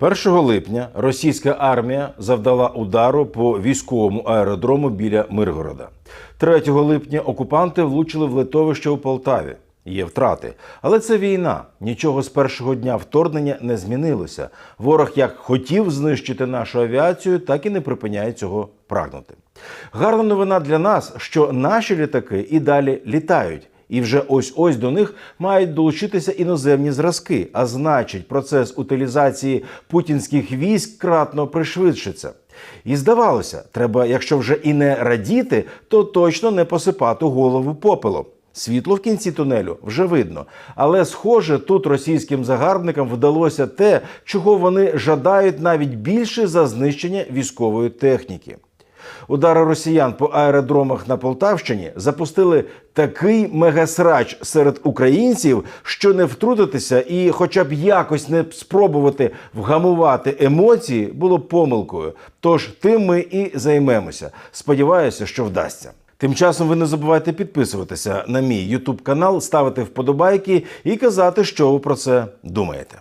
1 липня російська армія завдала удару по військовому аеродрому біля Миргорода. 3 липня окупанти влучили в литовище у Полтаві. Є втрати, але це війна. Нічого з першого дня вторгнення не змінилося. Ворог як хотів знищити нашу авіацію, так і не припиняє цього прагнути. Гарна новина для нас, що наші літаки і далі літають. І вже ось ось до них мають долучитися іноземні зразки. А значить, процес утилізації путінських військ кратно пришвидшиться. І здавалося, треба, якщо вже і не радіти, то точно не посипати голову попелом. Світло в кінці тунелю вже видно. Але, схоже, тут російським загарбникам вдалося те, чого вони жадають навіть більше за знищення військової техніки. Удари росіян по аеродромах на Полтавщині запустили такий мегасрач серед українців, що не втрутитися і, хоча б якось не спробувати вгамувати емоції, було помилкою. Тож тим ми і займемося. Сподіваюся, що вдасться. Тим часом ви не забувайте підписуватися на мій YouTube канал, ставити вподобайки і казати, що ви про це думаєте.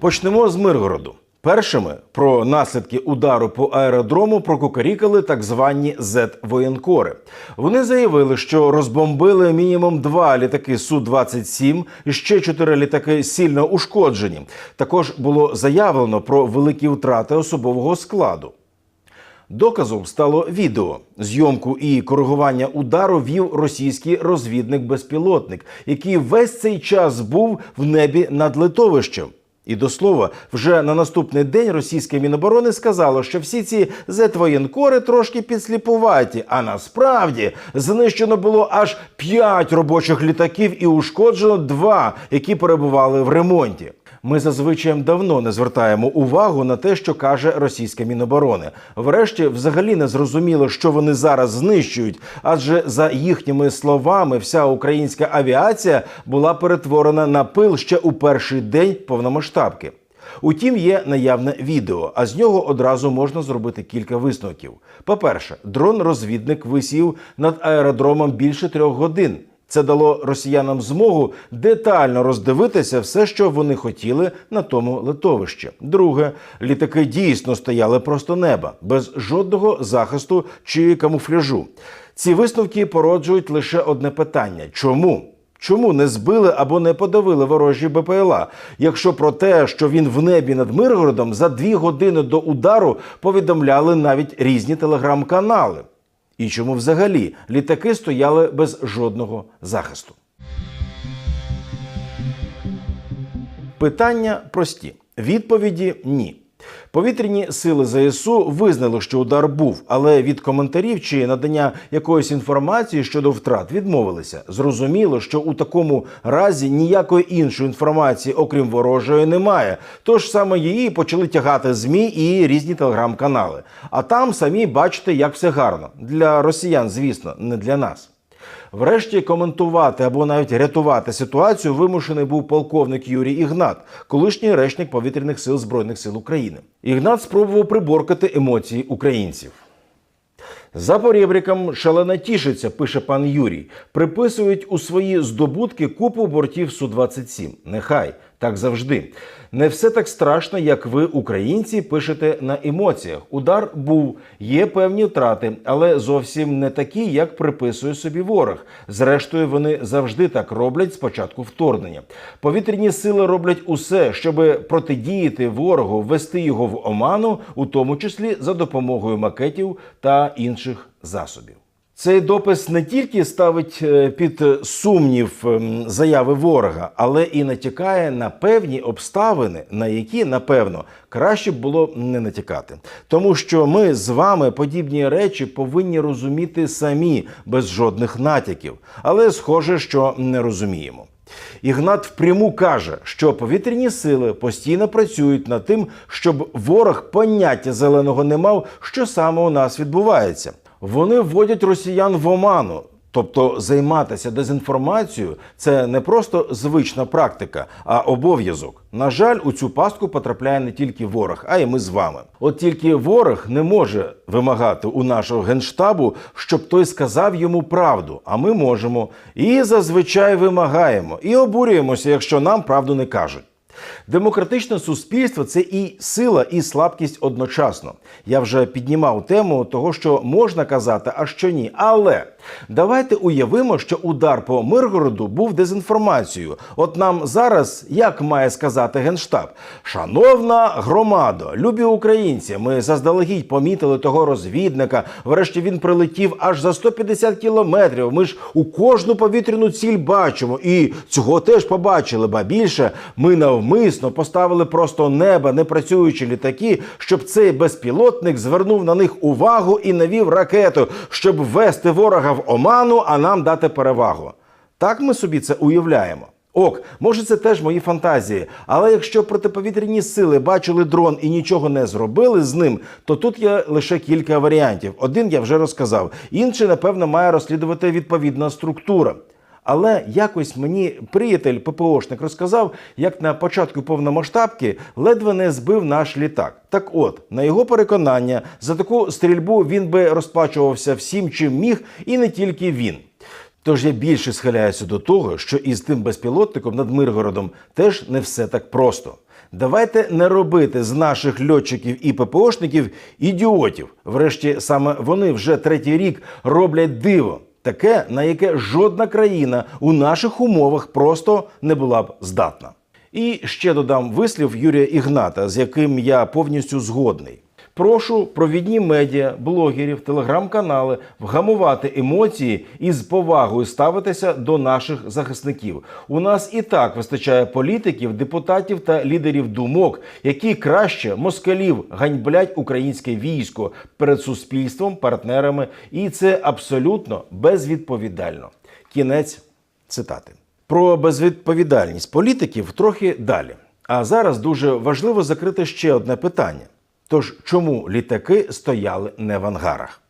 Почнемо з Миргороду. Першими про наслідки удару по аеродрому прокукарікали так звані Z-воєнкори. Вони заявили, що розбомбили мінімум два літаки Су-27 і ще чотири літаки сильно ушкоджені. Також було заявлено про великі втрати особового складу. Доказом стало відео. Зйомку і коригування удару вів російський розвідник-безпілотник, який весь цей час був в небі над литовищем. І до слова, вже на наступний день російське міноборони сказало, що всі ці зетвоєнкори трошки підсліпуваті. А насправді знищено було аж п'ять робочих літаків і ушкоджено два, які перебували в ремонті. Ми зазвичай давно не звертаємо увагу на те, що каже російська міноборони. Врешті, взагалі не зрозуміло, що вони зараз знищують, адже за їхніми словами, вся українська авіація була перетворена на пил ще у перший день повномасштабки. Утім, є наявне відео, а з нього одразу можна зробити кілька висновків. По-перше, дрон-розвідник висів над аеродромом більше трьох годин. Це дало росіянам змогу детально роздивитися все, що вони хотіли на тому литовищі. Друге, літаки дійсно стояли просто неба, без жодного захисту чи камуфляжу. Ці висновки породжують лише одне питання: чому? Чому не збили або не подавили ворожі БПЛА? Якщо про те, що він в небі над Миргородом за дві години до удару повідомляли навіть різні телеграм-канали. І чому взагалі літаки стояли без жодного захисту? Питання прості. Відповіді ні. Повітряні сили ЗСУ визнали, що удар був, але від коментарів чи надання якоїсь інформації щодо втрат відмовилися. Зрозуміло, що у такому разі ніякої іншої інформації, окрім ворожої, немає. Тож саме її почали тягати змі і різні телеграм-канали. А там самі бачите, як все гарно для росіян, звісно, не для нас. Врешті коментувати або навіть рятувати ситуацію вимушений був полковник Юрій Ігнат, колишній речник повітряних сил збройних сил України. Ігнат спробував приборкати емоції українців. За поребриком шалено тішиться, пише пан Юрій. Приписують у свої здобутки купу бортів Су-27. Нехай так завжди. Не все так страшно, як ви, українці, пишете на емоціях. Удар був, є певні втрати, але зовсім не такі, як приписує собі ворог. Зрештою, вони завжди так роблять з початку вторгнення. Повітряні сили роблять усе, щоб протидіяти ворогу, ввести його в оману, у тому числі за допомогою макетів та інших засобів. Цей допис не тільки ставить е, під сумнів ем, заяви ворога, але і натякає на певні обставини, на які напевно краще було не натякати, тому що ми з вами подібні речі повинні розуміти самі без жодних натяків, але схоже, що не розуміємо. Ігнат впряму каже, що повітряні сили постійно працюють над тим, щоб ворог поняття зеленого не мав, що саме у нас відбувається. Вони вводять росіян в оману. Тобто займатися дезінформацією це не просто звична практика, а обов'язок. На жаль, у цю пастку потрапляє не тільки ворог, а й ми з вами. От тільки ворог не може вимагати у нашого генштабу, щоб той сказав йому правду. А ми можемо і зазвичай вимагаємо, і обурюємося, якщо нам правду не кажуть. Демократичне суспільство це і сила, і слабкість одночасно. Я вже піднімав тему того, що можна казати, а що ні. Але давайте уявимо, що удар по Миргороду був дезінформацією. От нам зараз як має сказати генштаб? Шановна громада, любі українці, ми заздалегідь помітили того розвідника. Врешті він прилетів аж за 150 кілометрів. Ми ж у кожну повітряну ціль бачимо, і цього теж побачили. Ба більше ми навмисно поставили просто неба непрацюючі літаки, щоб цей безпілотник звернув на них увагу і навів ракету, щоб ввести ворога в оману, а нам дати перевагу. Так ми собі це уявляємо. Ок, може, це теж мої фантазії. Але якщо протиповітряні сили бачили дрон і нічого не зробили з ним, то тут є лише кілька варіантів. Один я вже розказав, інший, напевно, має розслідувати відповідна структура. Але якось мені приятель ППОшник розказав, як на початку повномасштабки ледве не збив наш літак. Так от, на його переконання, за таку стрільбу він би розплачувався всім, чим міг, і не тільки він. Тож я більше схиляюся до того, що із тим безпілотником над Миргородом теж не все так просто. Давайте не робити з наших льотчиків і ППОшників ідіотів. Врешті саме вони вже третій рік роблять диво, таке, на яке жодна країна у наших умовах просто не була б здатна. І ще додам вислів Юрія Ігната, з яким я повністю згодний. Прошу провідні медіа, блогерів, телеграм-канали вгамувати емоції і з повагою ставитися до наших захисників. У нас і так вистачає політиків, депутатів та лідерів думок, які краще москалів ганьблять українське військо перед суспільством, партнерами, і це абсолютно безвідповідально. Кінець цитати. Про безвідповідальність політиків трохи далі. А зараз дуже важливо закрити ще одне питання. Тож чому літаки стояли не в ангарах?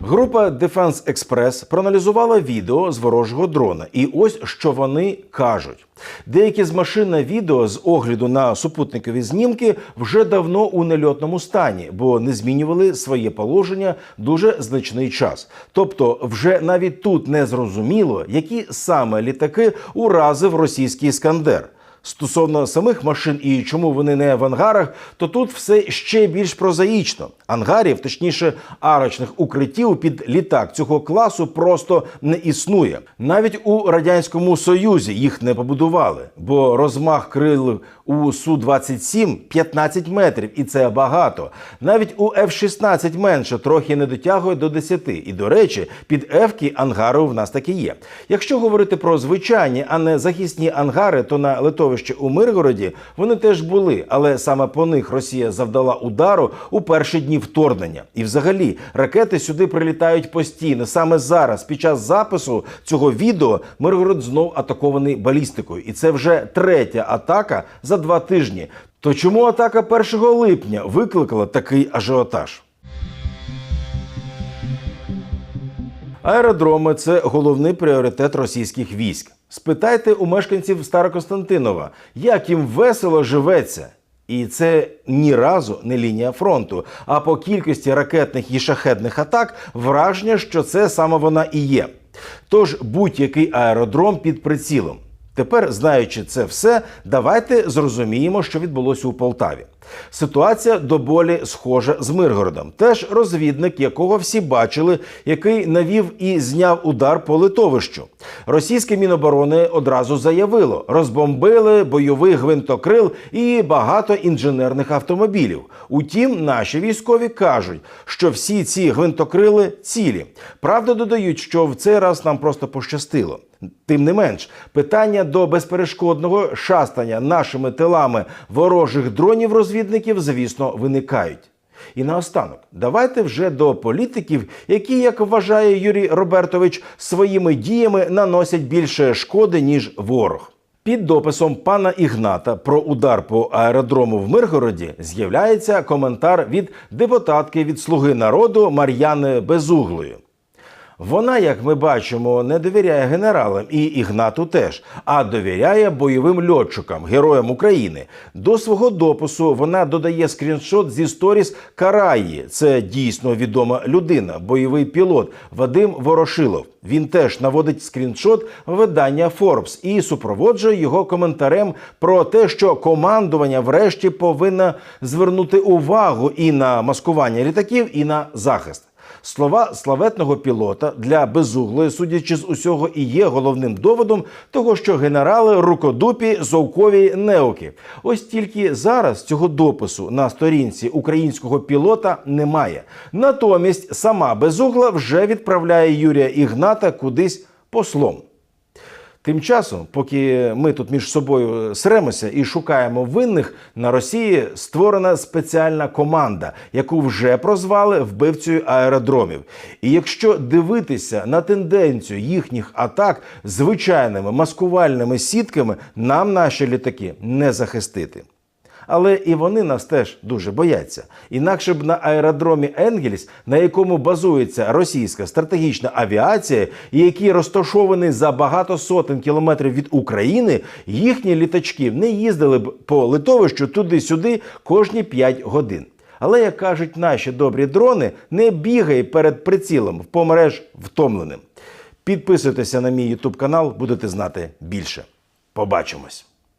Група Defense Express проаналізувала відео з ворожого дрона, і ось що вони кажуть: деякі з машин на відео з огляду на супутникові знімки вже давно у нельотному стані, бо не змінювали своє положення дуже значний час. Тобто, вже навіть тут не зрозуміло, які саме літаки уразив російський іскандер. Стосовно самих машин і чому вони не в ангарах, то тут все ще більш прозаїчно. Ангарів, точніше, арочних укриттів під літак цього класу просто не існує. Навіть у радянському союзі їх не побудували, бо розмах крил у су 27 15 метрів, і це багато. Навіть у F-16 менше трохи не дотягує до 10. І до речі, під F-ки ангари в нас таки є. Якщо говорити про звичайні, а не захисні ангари, то на литовищі у Миргороді вони теж були, але саме по них Росія завдала удару у перші дні вторгнення. І взагалі ракети сюди прилітають постійно. Саме зараз, під час запису цього відео, Миргород знов атакований балістикою, і це вже третя атака за два тижні. То чому атака 1 липня викликала такий ажіотаж? Аеродроми це головний пріоритет російських військ. Спитайте у мешканців Старокостянтинова, як їм весело живеться. І це ні разу не лінія фронту. А по кількості ракетних і шахедних атак враження, що це саме вона і є. Тож будь-який аеродром під прицілом. Тепер, знаючи це все, давайте зрозуміємо, що відбулося у Полтаві. Ситуація доволі схожа з Миргородом. Теж розвідник, якого всі бачили, який навів і зняв удар по литовищу. Російське міноборони одразу заявило: розбомбили бойовий гвинтокрил і багато інженерних автомобілів. Утім, наші військові кажуть, що всі ці гвинтокрили цілі. Правда, додають, що в цей раз нам просто пощастило. Тим не менш, питання до безперешкодного шастання нашими тилами ворожих дронів розвідників, звісно, виникають. І наостанок, давайте вже до політиків, які, як вважає Юрій Робертович, своїми діями наносять більше шкоди, ніж ворог. Під дописом пана Ігната про удар по аеродрому в Миргороді з'являється коментар від депутатки від Слуги народу Мар'яни Безуглої. Вона, як ми бачимо, не довіряє генералам і Ігнату теж, а довіряє бойовим льотчикам, героям України. До свого допису вона додає скріншот зі сторіс Караї. Це дійсно відома людина, бойовий пілот Вадим Ворошилов. Він теж наводить скріншот видання Forbes і супроводжує його коментарем про те, що командування врешті повинно звернути увагу і на маскування літаків, і на захист. Слова славетного пілота для безуглої, судячи з усього, і є головним доводом того, що генерали рукодупі зовкові неоки. Ось тільки зараз цього допису на сторінці українського пілота немає. Натомість сама безугла вже відправляє Юрія Ігната кудись послом. Тим часом, поки ми тут між собою сремося і шукаємо винних, на Росії створена спеціальна команда, яку вже прозвали вбивцею аеродромів. І якщо дивитися на тенденцію їхніх атак звичайними маскувальними сітками, нам наші літаки не захистити. Але і вони нас теж дуже бояться. Інакше б на аеродромі Енгельс, на якому базується російська стратегічна авіація, і який розташований за багато сотень кілометрів від України, їхні літачки не їздили б по литовищу туди-сюди кожні 5 годин. Але, як кажуть наші добрі дрони, не бігай перед прицілом, помреш втомленим. Підписуйтеся на мій YouTube канал, будете знати більше. Побачимось!